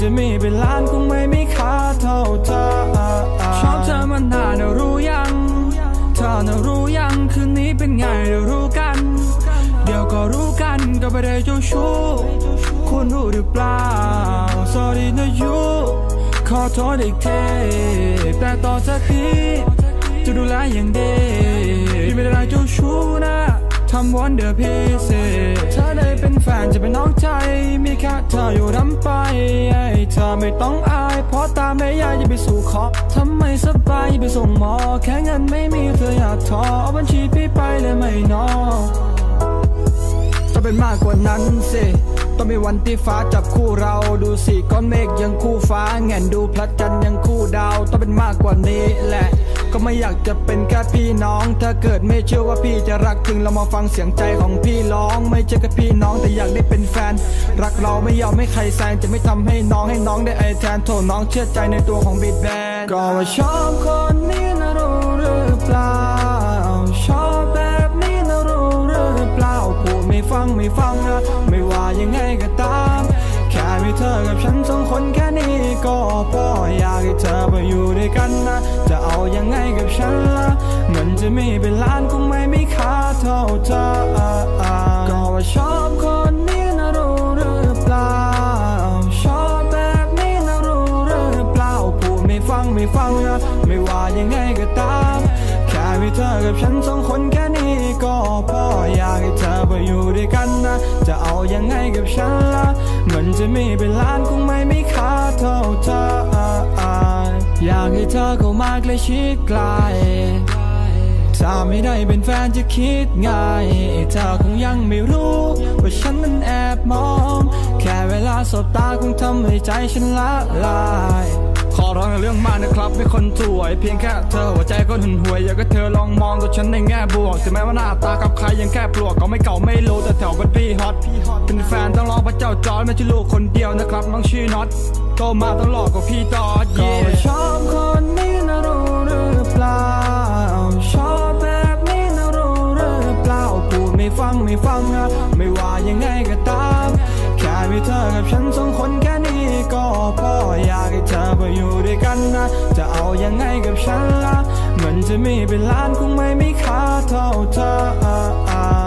จะมีเป็นล้านคงไม่มีค่าเท่าเธอชอบเธอมานานนะรู้ยังเธอน่ะรู้ยังคืนนี้เป็นไงเดี๋ยวรู้กัน เดี๋ยวก็รู้กันก็ไม่ได้เจ้าชู้คุณรู้หรือเปล่า sorry นะยูขอโทษอีกทีแต่ต่อจากนี้จะดูแลอย่างดีที่ไม่ได้เจ้าชู้นะ ทำวันเดอร์พิเศษเธอได้เป็นแฟนจะเป็นน้องใจ มีแค่เธออยู่รำไปให้เธอไม่ต้องอาย เพราะตาไม่ยากจะไปสู่ขอทำไมสบายไปส่งหมอ แค่เงินไม่มีเธออยากท้อเอาบัญชีพี่ไปเลยไม่นอต้องเป็นมากกว่านั้นสิต้องมีวันที่ฟ้าจับคู่เราดูสิก้อนเมฆยังคู่ฟ้าแง่นดูพระจันทร์ยังคู่ดาว ต้องเป็นมากกว่านี้แหละ ก็ไม่อยากจะเป็นแค่พี่น้อง ถ้าเกิดไม่เชื่อว่าพี่จะรักจริงเรามาฟังเสียงใจของพี่ร้อง ไม่ใช่แค่พี่น้องแต่อยากได้เป็นแฟน รักเราไม่ยอมให้ใครแซงจะไม่ทำให้น้องให้น้องได้ไอแทนโทษน้องเชื่อใจในตัวของบีดแบนก็ว่าชอบคนนี้นะรู้หรือเปล่าชอบแบบนี้นะรู้หรือเปล่าพูดไม่ฟังไม่ฟังนะไม่ว่ายังไงก็ตาม แค่มีเธอกับฉัน ก็ออยากให้เธอไปอยู่ด้วยกันนะ จะเอายังไงกับฉันล่ะเงินจะมีเป็นล้านคงไม่มีค่าเท่าเธอก็ว่าชอบคนนี้นะรู้หรือเปล่า ชอบแบบนี้นะรู้หรือเปล่า พูดไม่ฟังไม่ฟังนะไม่ว่ายังไงก็ตาม แค่มีเธอกับฉันสองคนแค่นี้ก็พออยากให้เธอ อยู่ด้วยกันนะ จะเอายังไงกับฉันล่ะเงินจะมีเป็นล้านคงไม่มีค่าเท่าเธออยากให้เธอเข้ามาใกล้ชิดใกล้ถ้าไม่ได้เป็นแฟนจะคิดไงเธอคงยังไม่รู้ ว่าฉันนั้นแอบมอง แค่เวลาสบตาคงทำให้ใจฉันละลาย ขอร้องเรื่องมากนะครับไม่คนสวย เพียงแค่เธอหัวใจก็หึนหวย อยากให้เธอลองมองตัวฉันในแง่บวกถึงแม้ว่าหน้าตากับใครยังแค่ปลวกก็ไม่เก่าไม่รู้แต่แถวเป็นพี่ฮอตเป็นแฟนต้องรอพระเจ้าจอร์จไม่ใช่ลูกคนเดียวนะครับน้องชื่อน็อตโตมาต้องหลอกกับพี่ตอดเย่ชอบคนนี้นะรู้หรือเปล่าชอบแบบนี้นะรู้หรือเปล่าพูดไม่ฟังไม่ฟังนะไม่ว่ายังไงกากให้เธอยู่ด้วยกันนะ จะเอายังไงกับฉันล่ะเงินจะมีเป็นล้านคงไม่มีค่าเท่าเธอ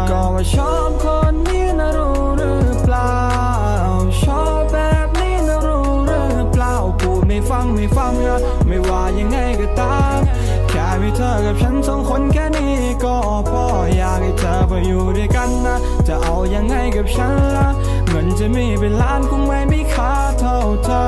ก็ว่าชอบคนนี้นะรู้หรือเปล่า ชอบแบบนี้นะรู้หรือเปล่าพูดไม่ฟังไม่ฟังนะไม่ว่ายังไงก็ตามแค่มีเธอกับฉันสองคนแค่นี้ก็พออยากให้เธอไปอยู่ด้วยกันนะ จะเอายังไงกับฉันล่ะเงินจะมีเป็นล้านคงไม่มีค่าเท่าเธอ